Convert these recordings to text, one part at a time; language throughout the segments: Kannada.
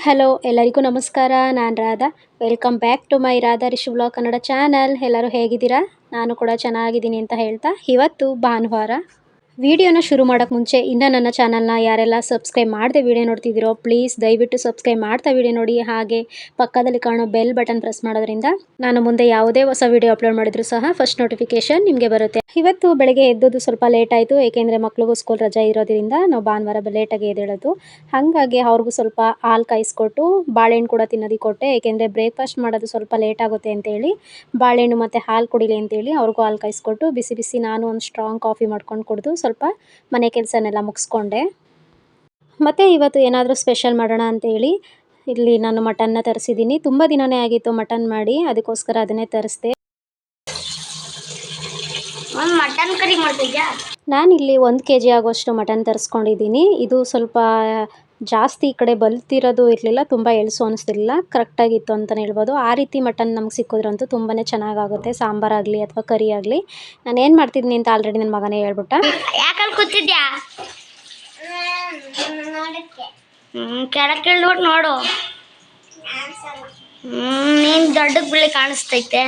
ಹಲೋ, ಎಲ್ಲರಿಗೂ ನಮಸ್ಕಾರ. ನಾನು Radha. Welcome back to my Radha Rishi blog Kannada channel ಎಲ್ಲರೂ ಹೇಗಿದ್ದೀರಾ? ನಾನು ಕೂಡ ಚೆನ್ನಾಗಿದ್ದೀನಿ ಅಂತ ಹೇಳ್ತಾ, ಇವತ್ತು ಭಾನುವಾರ ವಿಡಿಯೋನ ಶುರು ಮಾಡೋಕ್ಕೆ ಮುಂಚೆ ಇನ್ನೂ ನನ್ನ ಚಾನಲ್ನ ಯಾರೆಲ್ಲ ಸಬ್ಸ್ಕ್ರೈಬ್ ಮಾಡದೆ ವಿಡಿಯೋ ನೋಡ್ತಿದ್ದೀರೋ ಪ್ಲೀಸ್ ದಯವಿಟ್ಟು ಸಬ್ಸ್ಕ್ರೈಬ್ ಮಾಡ್ತಾ ವಿಡಿಯೋ ನೋಡಿ. ಹಾಗೆ ಪಕ್ಕದಲ್ಲಿ ಕಾಣೋ ಬೆಲ್ ಬಟನ್ ಪ್ರೆಸ್ ಮಾಡೋದ್ರಿಂದ ನಾನು ಮುಂದೆ ಯಾವುದೇ ಹೊಸ ವಿಡಿಯೋ ಅಪ್ಲೋಡ್ ಮಾಡಿದ್ರು ಸಹ ಫಸ್ಟ್ ನೋಟಿಫಿಕೇಶನ್ ನಿಮಗೆ ಬರುತ್ತೆ. ಇವತ್ತು ಬೆಳಗ್ಗೆ ಎದ್ದದ್ದು ಸ್ವಲ್ಪ ಲೇಟ್ ಆಯಿತು, ಏಕೆಂದರೆ ಮಕ್ಳಿಗೂ ಸ್ಕೂಲ್ ರಜೆ ಇರೋದ್ರಿಂದ ನಾವು ಭಾನುವಾರ ಲೇಟಾಗಿ ಎದ್ದೇಳೋದು. ಹಾಗಾಗಿ ಅವ್ರಿಗೂ ಸ್ವಲ್ಪ ಹಾಲು ಕಾಯಿಸ್ಕೊಟ್ಟು, ಬಾಳೆಹಣ್ಣು ಕೂಡ ತಿನ್ನೋದಕ್ಕೆ ಕೊಟ್ಟೆ. ಏಕೆಂದರೆ ಬ್ರೇಕ್ಫಾಸ್ಟ್ ಮಾಡೋದು ಸ್ವಲ್ಪ ಲೇಟ್ ಆಗುತ್ತೆ ಅಂತೇಳಿ, ಬಾಳೆಹಣ್ಣು ಮತ್ತು ಹಾಲು ಕುಡಿಲಿ ಅಂತೇಳಿ ಅವ್ರಿಗೂ ಹಾಲು ಕಾಯಿಸ್ಕೊಟ್ಟು, ಬಿಸಿ ಬಿಸಿ ನಾನು ಒಂದು ಸ್ಟ್ರಾಂಗ್ ಕಾಫಿ ಮಾಡ್ಕೊಂಡು ಕುಡಿದು ಸ್ವಲ್ಪ ಮನೆ ಕೆಲಸನೆಲ್ಲ ಮುಗಿಸ್ಕೊಂಡೆ. ಮತ್ತು ಇವತ್ತು ಏನಾದರೂ ಸ್ಪೆಷಲ್ ಮಾಡೋಣ ಅಂತೇಳಿ ಇಲ್ಲಿ ನಾನು ಮಟನ್ನ ತರಿಸಿದ್ದೀನಿ. ತುಂಬ ದಿನವೇ ಆಗಿತ್ತು ಮಟನ್ ಮಾಡಿ ಅದಕ್ಕೋಸ್ಕರ ಅದನ್ನೇ ತರಿಸ್ದೆ. ನಾನಿಲ್ಲಿ ಒಂದು ಕೆ ಜಿ ಆಗುವಷ್ಟು ಮಟನ್ ತರಿಸ್ಕೊಂಡಿದ್ದೀನಿ. ಇದು ಸ್ವಲ್ಪ ಜಾಸ್ತಿ ಈ ಕಡೆ ಬಲ್ತಿರೋದು ಇರಲಿಲ್ಲ ತುಂಬ ಎಳಸು ಅನಿಸ್ತಿರಲಿಲ್ಲ. ಕರೆಕ್ಟಾಗಿತ್ತು ಅಂತಲೇ ಹೇಳ್ಬೋದು. ಆ ರೀತಿ ಮಟನ್ ನಮ್ಗೆ ಸಿಕ್ಕಿದ್ರಂತೂ ತುಂಬಾ ಚೆನ್ನಾಗಾಗುತ್ತೆ. ಸಾಂಬಾರಾಗಲಿ ಅಥವಾ ಕರಿ ಆಗಲಿ. ನಾನು ಏನು ಮಾಡ್ತಿದ್ದೀನಿ ಅಂತ ಆಲ್ರೆಡಿ ನನ್ನ ಮಗನೇ ಹೇಳ್ಬಿಟ್ಟ. ಯಾಕಲ್ಲಿ ಕೂತಿದ್ಯಾ? ಕೆಳಕ್ಕೆ ನೋಡು. ಹ್ಞೂ ನೀನು ದೊಡ್ಡಕ್ಕೆ ಬಿಳಿ ಕಾಣಿಸ್ತೈತೆ.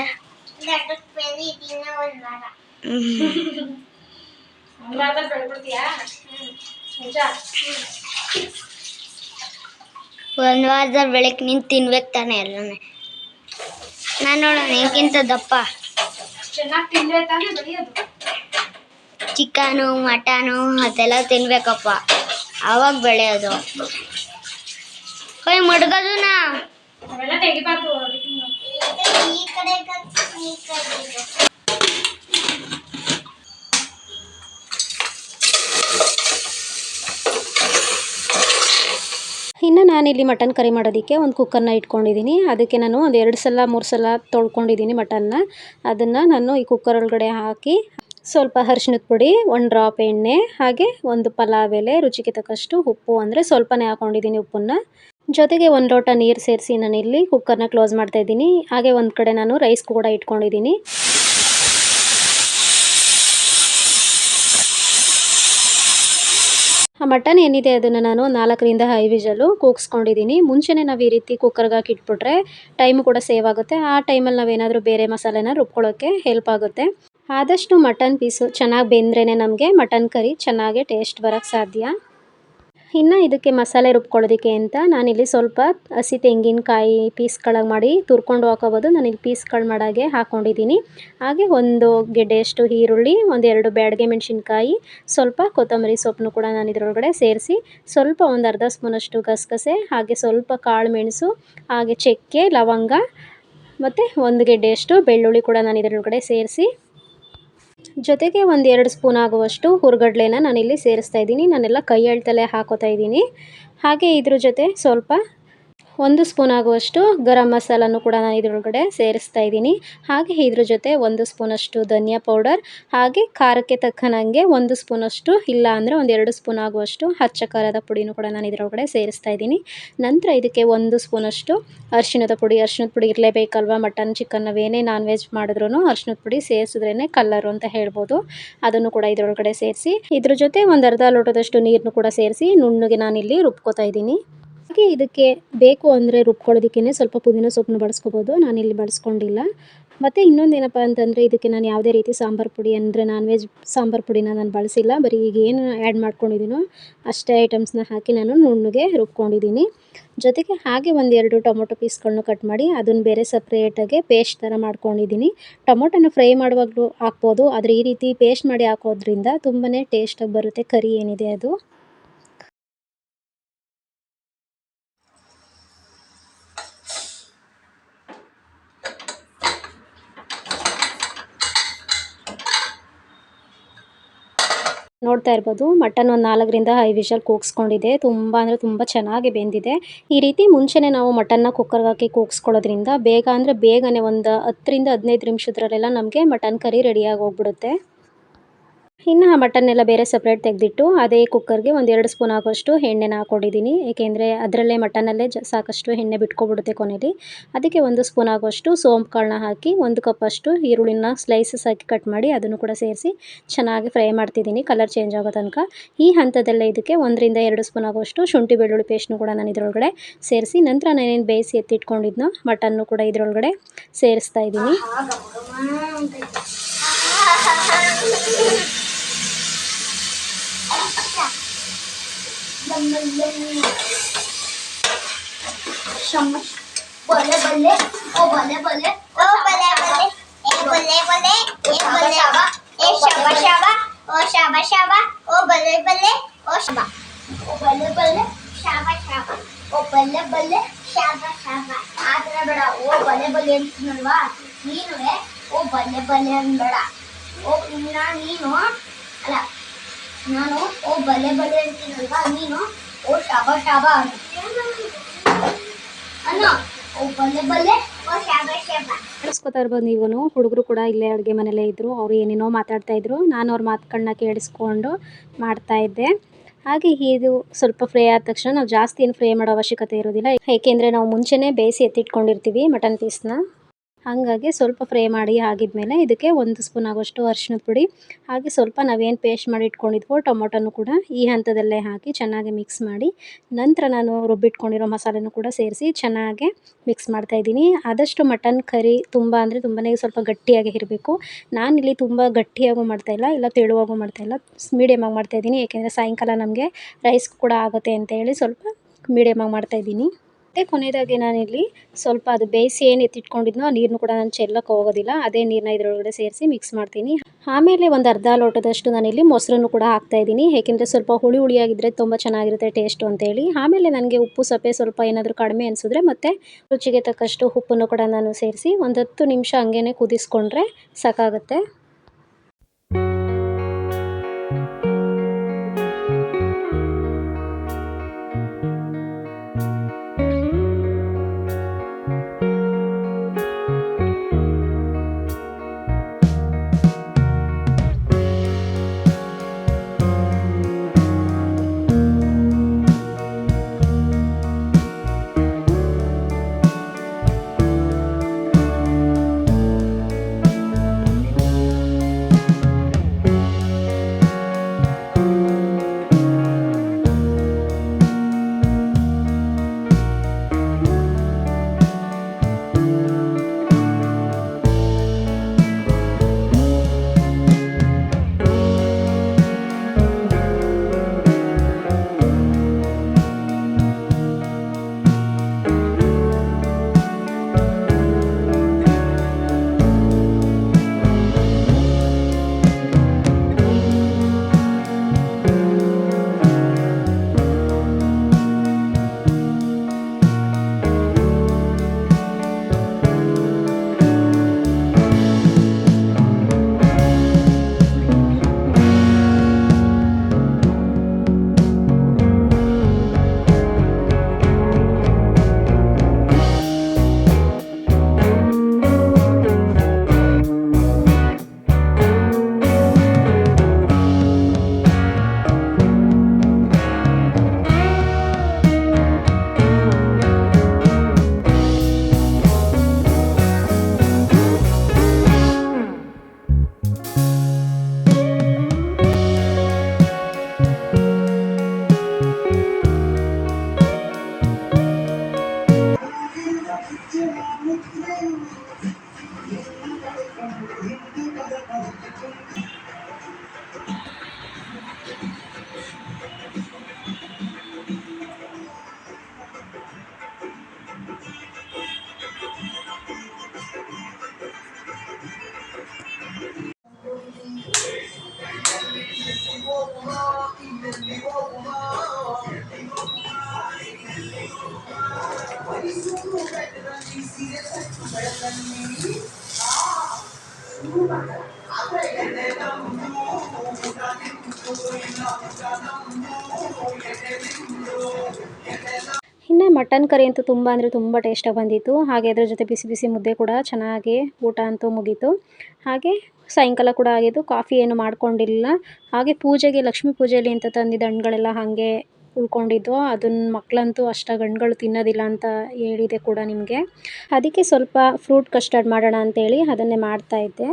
ಒಂದು ವಾರದ ಬೆಳಗ್ಗೆ ನೀನು ತಿನ್ಬೇಕು ತಾನೆ ಎಲ್ಲನೇ. ನಾನು ನೋಡೋಣ ಹೆಂಗಿಂತ ದಪ್ಪ. ಚಿಕನು ಮಟನು ಅದೆಲ್ಲ ತಿನ್ಬೇಕಪ್ಪ. ಅವಾಗ ಬೆಳೆಯೋದು. ಕೈ ಮಡ್ಗೋದುನ? ಇನ್ನು ನಾನಿಲ್ಲಿ ಮಟನ್ ಕರಿ ಮಾಡೋದಕ್ಕೆ ಒಂದು ಕುಕ್ಕರ್ನ ಇಟ್ಕೊಂಡಿದ್ದೀನಿ. ಅದಕ್ಕೆ ನಾನು ಒಂದು ಎರಡು ಸಲ, ಮೂರು ಸಲ ತೊಳ್ಕೊಂಡಿದ್ದೀನಿ ಮಟನ್ನ. ಅದನ್ನು ನಾನು ಈ ಕುಕ್ಕರ್ ಒಳಗಡೆ ಹಾಕಿ ಸ್ವಲ್ಪ ಅರಿಶಿನದ ಪುಡಿ, ಒಂದು ಡ್ರಾಪ್ ಎಣ್ಣೆ, ಹಾಗೆ ಒಂದು ಪಲಾವ್ ಎಲೆ, ರುಚಿಗೆ ತಕ್ಕಷ್ಟು ಉಪ್ಪು ಅಂದರೆ ಸ್ವಲ್ಪನೇ ಹಾಕೊಂಡಿದ್ದೀನಿ ಉಪ್ಪನ್ನ. ಜೊತೆಗೆ ಒಂದು ಲೋಟ ನೀರು ಸೇರಿಸಿ ನಾನು ಇಲ್ಲಿ ಕುಕ್ಕರ್ನ ಕ್ಲೋಸ್ ಮಾಡ್ತಾ ಇದ್ದೀನಿ. ಹಾಗೆ ಒಂದು ಕಡೆ ನಾನು ರೈಸ್ ಕೂಡ ಇಟ್ಕೊಂಡಿದ್ದೀನಿ. ಆ ಮಟನ್ ಏನಿದೆ ಅದನ್ನು ನಾನು ನಾಲ್ಕರಿಂದ ಐದು ವಿಜಲು ಕೂಗಿಸ್ಕೊಂಡಿದ್ದೀನಿ. ಮುಂಚೆನೇ ನಾವು ಈ ರೀತಿ ಕುಕ್ಕರ್ಗೆ ಹಾಕಿಟ್ಬಿಟ್ರೆ ಟೈಮು ಕೂಡ ಸೇವ್ ಆಗುತ್ತೆ. ಆ ಟೈಮಲ್ಲಿ ನಾವೇನಾದರೂ ಬೇರೆ ಮಸಾಲೆನ ರುಬ್ಕೊಳ್ಳೋಕ್ಕೆ ಹೆಲ್ಪ್ ಆಗುತ್ತೆ. ಆದಷ್ಟು ಮಟನ್ ಪೀಸು ಚೆನ್ನಾಗಿ ಬೆಂದ್ರೇ ನಮಗೆ ಮಟನ್ ಕರಿ ಚೆನ್ನಾಗೆ ಟೇಸ್ಟ್ ಬರೋಕ್ಕೆ ಸಾಧ್ಯ. ಇನ್ನು ಇದಕ್ಕೆ ಮಸಾಲೆ ರುಬ್ಕೊಳ್ಳೋದಕ್ಕೆ ಅಂತ ನಾನಿಲ್ಲಿ ಸ್ವಲ್ಪ ಹಸಿ ತೆಂಗಿನಕಾಯಿ ಪೀಸ್ಗಳಾಗಿ ಮಾಡಿ ತುರ್ಕೊಂಡು ಹಾಕೋಬೋದು. ನಾನಿಲ್ಲಿ ಪೀಸ್ಗಳು ಮಾಡಾಗೆ ಹಾಕ್ಕೊಂಡಿದ್ದೀನಿ ಹಾಗೆ ಒಂದು ಗೆಡ್ಡೆಯಷ್ಟು ಈರುಳ್ಳಿ, ಒಂದೆರಡು ಬ್ಯಾಡಗೆ ಮೆಣಸಿನ್ಕಾಯಿ, ಸ್ವಲ್ಪ ಕೊತ್ತಂಬರಿ ಸೊಪ್ಪನ್ನು ಕೂಡ ನಾನು ಇದರೊಳಗಡೆ ಸೇರಿಸಿ ಸ್ವಲ್ಪ ಒಂದು ಅರ್ಧ ಸ್ಪೂನಷ್ಟು ಗಸಗಸೆ, ಹಾಗೆ ಸ್ವಲ್ಪ ಕಾಳು ಮೆಣಸು, ಹಾಗೆ ಚಕ್ಕೆ, ಲವಂಗ, ಮತ್ತು ಒಂದು ಗೆಡ್ಡೆಯಷ್ಟು ಬೆಳ್ಳುಳ್ಳಿ ಕೂಡ ನಾನು ಇದರೊಳಗಡೆ ಸೇರಿಸಿ ಜೊತೆಗೆ ಒಂದು ಎರಡು ಸ್ಪೂನ್ ಆಗುವಷ್ಟು ಹುರ್ಗಡ್ಲೆನ ನಾನಿಲ್ಲಿ ಸೇರಿಸ್ತಾ ಇದ್ದೀನಿ. ನಾನೆಲ್ಲ ಕೈ ಅಳ್ತಲೇ ಹಾಕೋತಾ ಇದ್ದೀನಿ. ಹಾಗೆ ಇದ್ರ ಜೊತೆ ಸ್ವಲ್ಪ ಒಂದು ಸ್ಪೂನ್ ಆಗುವಷ್ಟು ಗರಂ ಮಸಾಲನ್ನು ಕೂಡ ನಾನು ಇದರೊಳಗಡೆ ಸೇರಿಸ್ತಾ ಇದ್ದೀನಿ. ಹಾಗೆ ಇದ್ರ ಜೊತೆ ಒಂದು ಸ್ಪೂನಷ್ಟು ಧನಿಯಾ ಪೌಡರ್, ಹಾಗೆ ಖಾರಕ್ಕೆ ತಕ್ಕನಂಗೆ ಒಂದು ಸ್ಪೂನಷ್ಟು ಇಲ್ಲ ಅಂದರೆ ಒಂದು ಎರಡು ಸ್ಪೂನ್ ಆಗುವಷ್ಟು ಹಚ್ಚ ಖಾರದ ಪುಡಿನೂ ಕೂಡ ನಾನು ಇದರೊಳಗಡೆ ಸೇರಿಸ್ತಾ ಇದ್ದೀನಿ. ನಂತರ ಇದಕ್ಕೆ ಒಂದು ಸ್ಪೂನಷ್ಟು ಅರಿಶಿಣದ ಪುಡಿ. ಅರಿಶಿಣದ ಪುಡಿ ಇರಲೇಬೇಕಲ್ವ? ಮಟನ್, ಚಿಕನ್ ನಾವೇನೇ ನಾನ್ ವೆಜ್ ಮಾಡಿದ್ರೂ ಅರಿಶಿಣದ ಪುಡಿ ಸೇರಿಸಿದ್ರೇ ಕಲ್ಲರು ಅಂತ ಹೇಳ್ಬೋದು. ಅದನ್ನು ಕೂಡ ಇದರೊಳಗಡೆ ಸೇರಿಸಿ, ಇದ್ರ ಜೊತೆ ಒಂದು ಅರ್ಧ ಲೋಟದಷ್ಟು ನೀರನ್ನು ಕೂಡ ಸೇರಿಸಿ, ನುಣ್ಣಗೆ ನಾನಿಲ್ಲಿ ರುಬ್ಕೋತಾ ಇದ್ದೀನಿ. ಹಾಗೆ ಇದಕ್ಕೆ ಬೇಕು ಅಂದರೆ ರುಬ್ಕೊಳ್ಳೋದಕ್ಕೇ ಸ್ವಲ್ಪ ಪುದೀನ ಸೊಪ್ಪನ್ನು ಬಳಸ್ಕೋಬೋದು. ನಾನಿಲ್ಲಿ ಬಳಸ್ಕೊಂಡಿಲ್ಲ. ಮತ್ತು ಇನ್ನೊಂದು ಏನಪ್ಪ ಅಂತಂದರೆ ಇದಕ್ಕೆ ನಾನು ಯಾವುದೇ ರೀತಿ ಸಾಂಬಾರು ಪುಡಿ ಅಂದರೆ ನಾನ್ ವೆಜ್ ಸಾಂಬಾರು ಪುಡಿನ ನಾನು ಬಳಸಿಲ್ಲ. ಬರೀ ಈಗ ಏನು ಆ್ಯಡ್ ಮಾಡ್ಕೊಂಡಿದ್ದೀನೋ ಅಷ್ಟೇ ಐಟಮ್ಸ್ನ ಹಾಕಿ ನಾನು ನುಣ್ಣಗೆ ರುಬ್ಕೊಂಡಿದ್ದೀನಿ ಜೊತೆಗೆ ಹಾಗೆ ಒಂದೆರಡು ಟೊಮೊಟೊ ಪೀಸ್ಗಳನ್ನ ಕಟ್ ಮಾಡಿ ಅದನ್ನು ಬೇರೆ ಸಪ್ರೇಟಾಗಿ ಪೇಸ್ಟ್ ಥರ ಮಾಡ್ಕೊಂಡಿದ್ದೀನಿ ಟೊಮೊಟೊನ ಫ್ರೈ ಮಾಡುವಾಗಲೂ ಹಾಕ್ಬೋದು. ಆದರೆ ಈ ರೀತಿ ಪೇಸ್ಟ್ ಮಾಡಿ ಹಾಕೋದ್ರಿಂದ ತುಂಬಾ ಟೇಸ್ಟಾಗಿ ಬರುತ್ತೆ. ಕರಿ ಏನಿದೆ ಅದು. ನೋಡ್ತಾ ಇರ್ಬೋದು. ಮಟನ್ ಒಂದು ನಾಲ್ಕರಿಂದ ಐದು ವಿಷಲ್ ಕೂಗಿಸ್ಕೊಂಡಿದೆ. ತುಂಬ ಅಂದರೆ ತುಂಬ ಚೆನ್ನಾಗಿ ಬೆಂದಿದೆ. ಈ ರೀತಿ ಮುಂಚೆನೇ ನಾವು ಮಟನ್ನ ಕುಕ್ಕರ್ಗೆ ಹಾಕಿ ಕೂಗಿಸ್ಕೊಳ್ಳೋದ್ರಿಂದ ಬೇಗ ಅಂದರೆ ಬೇಗನೆ ಒಂದು ಹತ್ತರಿಂದ ಹದಿನೈದು ನಿಮಿಷದ್ರಲ್ಲೆಲ್ಲ ನಮಗೆ ಮಟನ್ ಕರಿ ರೆಡಿಯಾಗಿ ಹೋಗ್ಬಿಡುತ್ತೆ. ಇನ್ನು ಆ ಮಟನ್ನೆಲ್ಲ ಬೇರೆ ಸಪ್ರೇಟ್ ತೆಗೆದಿಟ್ಟು ಅದೇ ಕುಕ್ಕರ್ಗೆ ಒಂದು ಎರಡು ಸ್ಪೂನ್ ಆಗೋಷ್ಟು ಎಣ್ಣೆನ ಹಾಕೊಂಡಿದ್ದೀನಿ ಏಕೆಂದರೆ ಅದರಲ್ಲೇ ಮಟನಲ್ಲೇ ಜ ಸಾಕಷ್ಟು ಎಣ್ಣೆ ಬಿಟ್ಕೊಬಿಡುತ್ತೆ ಕೊನೆಯಲ್ಲಿ ಅದಕ್ಕೆ ಒಂದು ಸ್ಪೂನ್ ಆಗೋಷ್ಟು ಸೋಂಪು ಕಾಳನ್ನ ಹಾಕಿ ಒಂದು ಕಪ್ಪಷ್ಟು ಈರುಳ್ಳಿನ ಸ್ಲೈಸಸ್ ಹಾಕಿ ಕಟ್ ಮಾಡಿ ಅದನ್ನು ಕೂಡ ಸೇರಿಸಿ ಚೆನ್ನಾಗಿ ಫ್ರೈ ಮಾಡ್ತಿದ್ದೀನಿ. ಕಲರ್ ಚೇಂಜ್ ಆಗೋ ತನಕ. ಈ ಹಂತದಲ್ಲೇ ಇದಕ್ಕೆ ಒಂದರಿಂದ ಎರಡು ಸ್ಪೂನ್ ಆಗೋಷ್ಟು ಶುಂಠಿ ಬೆಳ್ಳುಳ್ಳಿ ಪೇಸ್ಟ್ನು ಕೂಡ ನಾನು ಇದರೊಳಗಡೆ ಸೇರಿಸಿ ನಂತರ ನಾನೇನು ಬೇಯಿಸಿ ಎತ್ತಿಟ್ಕೊಂಡಿದ್ನೋ ಮಟನ್ನು ಕೂಡ ಇದರೊಳಗಡೆ ಸೇರಿಸ್ತಾ ಇದ್ದೀನಿ. ಬಲ್ಲೆ ಬಲ್ಲೆ ಓ ಬಲ್ಲೆ ಬಲ್ಲೆ ಓ ಬಲ್ಲೆ ಬಲ್ಲೆ ಏ ಬಲ್ಲೆ ಬಲ್ಲೆ ಏ ಬಲ್ಲೆ ಶಾಬ ಏ ಶಾಬ ಶಾಬ ಓ ಶಾಬ ಶಾಬ ಓ ಬಲ್ಲೆ ಬಲ್ಲೆ ಓ ಶಾಬ ಓ ಬಲ್ಲೆ ಬಲ್ಲೆ ಶಾಬ ಶಾಬ ಓ ಬಲ್ಲೆ ಬಲ್ಲೆ ಶಾಬ ಶಾಬ ಆ ಥರ ಬೇಡ ಓ ಬಲ್ಲೆ ಬಲ್ಲೆ ಅಂತೀನಲ್ವಾ ನೀನುವೆ ಓ ಬಲ್ಲೆ ಬಲ್ಲೆ ಅನ್ಬೇಡ ಓ ಇನ್ನ ನೀನು ಅಲ್ಲ ನಾನು, ಓ ಬಲೆ ಬಲೆ ಅಂತೀನಲ್ವಾ ನೀನು, ಓ ಶಾಬ ಶಾಬ ಓ ಬಲೆ ಬಲೆ, ಓ ಕೇಳಿಸ್ಕೊತಾ ಇರ್ಬೋದು ನೀವು ಹುಡುಗರು ಕೂಡ ಇಲ್ಲೇ ಅಡುಗೆ ಮನೆಯಲ್ಲೇ ಇದ್ದರು ಅವ್ರು ಏನೇನೋ ಮಾತಾಡ್ತಾ ಇದ್ರು. ನಾನು ಅವ್ರ ಮಾತುಗಳನ್ನ ಕೇಳಿಸ್ಕೊಂಡು ಮಾಡ್ತಾ ಇದ್ದೆ. ಹಾಗೆ ಇದು ಸ್ವಲ್ಪ ಫ್ರೈ ಆದ ತಕ್ಷಣ ನಾವು ಜಾಸ್ತಿ ಏನು ಫ್ರೈ ಮಾಡೋ ಅವಶ್ಯಕತೆ ಇರೋದಿಲ್ಲ. ಏಕೆಂದರೆ ನಾವು ಮುಂಚೆನೇ ಬೇಯಿಸಿ ಎತ್ತಿಟ್ಕೊಂಡಿರ್ತೀವಿ ಮಟನ್ ಪೀಸ್ನ ಹಾಗಾಗಿ ಸ್ವಲ್ಪ ಫ್ರೈ ಮಾಡಿ ಆಗಿದ್ಮೇಲೆ ಇದಕ್ಕೆ ಒಂದು ಸ್ಪೂನ್ ಆಗೋಷ್ಟು ಅರಿಶಿಣದ ಪುಡಿ, ಹಾಗೆ ಸ್ವಲ್ಪ ನಾವೇನು ಪೇಸ್ಟ್ ಮಾಡಿ ಇಟ್ಕೊಂಡಿದ್ವೋ ಟೊಮೊಟೊನು ಕೂಡ ಈ ಹಂತದಲ್ಲೇ ಹಾಕಿ ಚೆನ್ನಾಗಿ ಮಿಕ್ಸ್ ಮಾಡಿ, ನಂತರ ನಾನು ರುಬ್ಬಿಟ್ಕೊಂಡಿರೋ ಮಸಾಲೆನೂ ಕೂಡ ಸೇರಿಸಿ ಚೆನ್ನಾಗಿ ಮಿಕ್ಸ್ ಮಾಡ್ತಾ ಇದ್ದೀನಿ. ಆದಷ್ಟು ಮಟನ್ ಕರಿ ತುಂಬ ಅಂದರೆ ತುಂಬಾ ಸ್ವಲ್ಪ ಗಟ್ಟಿಯಾಗಿ ಇರಬೇಕು. ನಾನಿಲ್ಲಿ ತುಂಬ ಗಟ್ಟಿಯಾಗೂ ಮಾಡ್ತಾಯಿಲ್ಲ ಇಲ್ಲ ತೆಳುವಾಗೂ ಮಾಡ್ತಾಯಿಲ್ಲ ಮೀಡಿಯಮಾಗಿ ಮಾಡ್ತಾಯಿದ್ದೀನಿ ಏಕೆಂದರೆ ಸಾಯಂಕಾಲ ನಮಗೆ ರೈಸ್ ಕೂಡ ಆಗುತ್ತೆ ಅಂತ ಹೇಳಿ ಸ್ವಲ್ಪ ಮೀಡಿಯಮಾಗಿ ಮಾಡ್ತಾಯಿದ್ದೀನಿ ಮತ್ತು ಕೊನೆಯದಾಗಿ ನಾನಿಲ್ಲಿ ಸ್ವಲ್ಪ ಅದು ಬೇಯಿಸಿ ಏನು ಎತ್ತಿಟ್ಕೊಂಡಿದ್ನೋ ಆ ನೀರನ್ನು ಕೂಡ ನಾನು ಚೆಲ್ಲಕ್ಕೆ ಹೋಗೋದಿಲ್ಲ. ಅದೇ ನೀರನ್ನ ಇದರೊಳಗಡೆ ಸೇರಿಸಿ ಮಿಕ್ಸ್ ಮಾಡ್ತೀನಿ. ಆಮೇಲೆ ಒಂದು ಅರ್ಧ ಲೋಟದಷ್ಟು ನಾನಿಲ್ಲಿ ಮೊಸರನ್ನು ಕೂಡ ಹಾಕ್ತಾ ಇದ್ದೀನಿ. ಏಕೆಂದರೆ ಸ್ವಲ್ಪ ಹುಳಿ ಹುಳಿಯಾಗಿದ್ದರೆ ತುಂಬ ಚೆನ್ನಾಗಿರುತ್ತೆ ಟೇಸ್ಟು ಅಂತೇಳಿ. ಆಮೇಲೆ ನನಗೆ ಉಪ್ಪು, ಸಪ್ಪೆ ಸ್ವಲ್ಪ ಏನಾದರೂ ಕಡಿಮೆ ಅನಿಸಿದ್ರೆ ಮತ್ತು ರುಚಿಗೆ ತಕ್ಕಷ್ಟು ಉಪ್ಪನ್ನು ಕೂಡ ನಾನು ಸೇರಿಸಿ ಒಂದು ಹತ್ತು ನಿಮಿಷ ಹಂಗೇ ಕುದಿಸ್ಕೊಂಡ್ರೆ ಸಾಕಾಗುತ್ತೆ. ಇನ್ನು ಮಟನ್ ಕರಿ ಅಂತೂ ತುಂಬ ಅಂದರೆ ತುಂಬ ಟೇಸ್ಟಾಗಿ ಬಂದಿತ್ತು. ಹಾಗೆ ಅದರ ಜೊತೆ ಬಿಸಿ ಬಿಸಿ ಮುದ್ದೆ ಕೂಡ ಚೆನ್ನಾಗಿ ಊಟ ಅಂತೂ ಮುಗೀತು. ಹಾಗೆ ಸಾಯಂಕಾಲ ಕೂಡ ಆಗಿದ್ದು ಕಾಫಿ ಏನು ಮಾಡ್ಕೊಂಡಿಲ್ಲ. ಹಾಗೆ ಪೂಜೆಗೆ ಲಕ್ಷ್ಮೀ ಪೂಜೆಯಲ್ಲಿ ಅಂತ ತಂದಿದ್ದ ಹಣ್ಣುಗಳೆಲ್ಲ ಹಾಗೆ ಉಳ್ಕೊಂಡಿದ್ವು ಅದನ್ನ ಮಕ್ಕಳಂತೂ ಅಷ್ಟು ಹಣ್ಗಳು ತಿನ್ನೋದಿಲ್ಲ ಅಂತ ಹೇಳಿದೆ ಕೂಡ ನಿಮಗೆ. ಅದಕ್ಕೆ ಸ್ವಲ್ಪ ಫ್ರೂಟ್ ಕಸ್ಟರ್ಡ್ ಮಾಡೋಣ ಅಂತೇಳಿ ಅದನ್ನೇ ಮಾಡ್ತಾ ಇದ್ದೆ.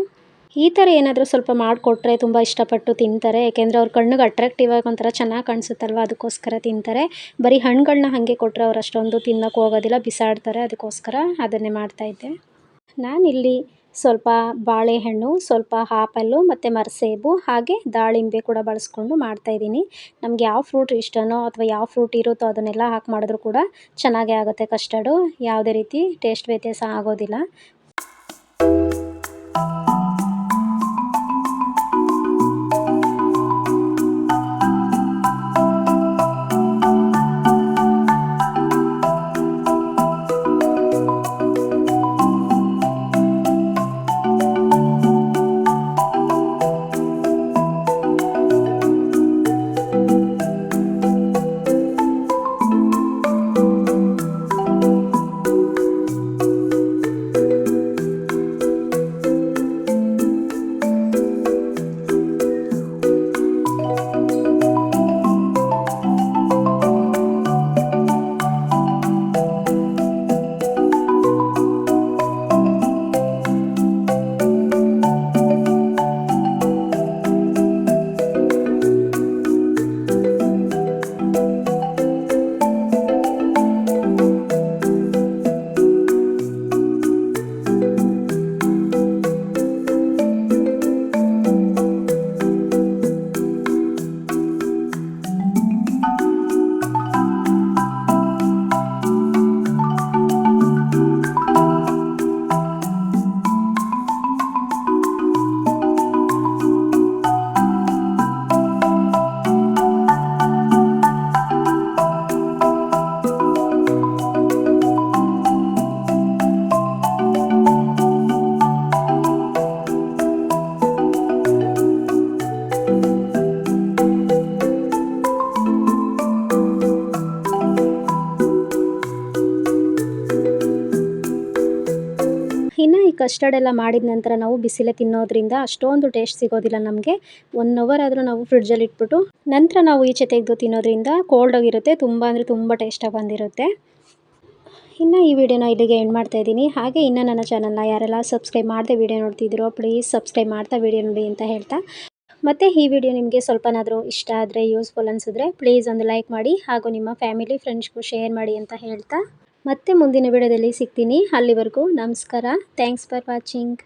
ಈ ಥರ ಏನಾದರೂ ಸ್ವಲ್ಪ ಮಾಡಿಕೊಟ್ರೆ ತುಂಬ ಇಷ್ಟಪಟ್ಟು ತಿಂತಾರೆ. ಏಕೆಂದರೆ ಅವ್ರ ಕಣ್ಣಿಗೆ ಅಟ್ರಾಕ್ಟಿವ್ ಆಗಿ ಒಂಥರ ಚೆನ್ನಾಗಿ ಕಾಣಿಸುತ್ತಲ್ವ, ಅದಕ್ಕೋಸ್ಕರ ತಿಂತಾರೆ. ಬರೀ ಹಣ್ಣುಗಳನ್ನ ಹಾಗೆ ಕೊಟ್ಟರೆ ಅವ್ರು ಅಷ್ಟೊಂದು ತಿನ್ನೋಕೆ ಹೋಗೋದಿಲ್ಲ, ಬಿಸಾಡ್ತಾರೆ. ಅದಕ್ಕೋಸ್ಕರ ಅದನ್ನೇ ಮಾಡ್ತಾಯಿದ್ದೆ ನಾನಿಲ್ಲಿ ಸ್ವಲ್ಪ ಬಾಳೆಹಣ್ಣು, ಸ್ವಲ್ಪ ಹಾಪಲ್ಲು ಮತ್ತು ಮರಸೇಬು ಹಾಗೆ ದಾಳಿಂಬೆ ಕೂಡ ಬಳಸ್ಕೊಂಡು ಮಾಡ್ತಾಯಿದ್ದೀನಿ ನಮ್ಗೆ ಯಾವ ಫ್ರೂಟ್ ಇಷ್ಟನೋ ಅಥವಾ ಯಾವ ಫ್ರೂಟ್ ಇರುತ್ತೋ ಅದನ್ನೆಲ್ಲ ಹಾಕಿ ಮಾಡಿದ್ರು ಕೂಡ ಚೆನ್ನಾಗೇ ಆಗುತ್ತೆ ಕಸ್ಟರ್ಡು. ಯಾವುದೇ ರೀತಿ ಟೇಸ್ಟ್ ವ್ಯತ್ಯಾಸ ಆಗೋದಿಲ್ಲ. ಕಸ್ಟರ್ಡ್ ಎಲ್ಲ ಮಾಡಿದ ನಂತರ ನಾವು ಬಿಸಿಲೇ ತಿನ್ನೋದ್ರಿಂದ ಅಷ್ಟೊಂದು ಟೇಸ್ಟ್ ಸಿಗೋದಿಲ್ಲ ನಮಗೆ. ಒನ್ ಅವರ್ ಆದರೂ ನಾವು ಫ್ರಿಡ್ಜಲ್ಲಿ ಇಟ್ಬಿಟ್ಟು, ನಂತರ ನಾವು ಈಚೆ ತೆಗೆದು ತಿನ್ನೋದ್ರಿಂದ ಕೋಲ್ಡ್ ಆಗಿರುತ್ತೆ, ತುಂಬ ಅಂದರೆ ತುಂಬ ಟೇಸ್ಟಾಗಿ ಬಂದಿರುತ್ತೆ. ಇನ್ನು ಈ ವಿಡಿಯೋನ ಇಲ್ಲಿಗೆ ಎಂಡ್ ಮಾಡ್ತಾ ಇದ್ದೀನಿ. ಹಾಗೆ ಇನ್ನೂ ನನ್ನ ಚಾನಲ್ನ ಯಾರೆಲ್ಲ ಸಬ್ಸ್ಕ್ರೈಬ್ ಮಾಡದೆ ವಿಡಿಯೋ ನೋಡ್ತಿದ್ದೀರೋ ಪ್ಲೀಸ್ ಸಬ್ಸ್ಕ್ರೈಬ್ ಮಾಡ್ತಾ ವಿಡಿಯೋ ನೋಡಿ ಅಂತ ಹೇಳ್ತಾ. ಮತ್ತು ಈ ವಿಡಿಯೋ ನಿಮಗೆ ಸ್ವಲ್ಪನಾದರೂ ಇಷ್ಟ ಆದರೆ ಯೂಸ್ಫುಲ್ ಅನಿಸಿದ್ರೆ ಪ್ಲೀಸ್ ಒಂದು ಲೈಕ್ ಮಾಡಿ, ಹಾಗೂ ನಿಮ್ಮ ಫ್ಯಾಮಿಲಿ ಫ್ರೆಂಡ್ಸ್ಗೂ ಶೇರ್ ಮಾಡಿ ಅಂತ ಹೇಳ್ತಾ. ಮತ್ತೆ ಮುಂದಿನ ವಿಡಿಯೋದಲ್ಲಿ ಸಿಗ್ತೀನಿ. ಅಲ್ಲಿವರೆಗೂ ನಮಸ್ಕಾರ. Thanks for watching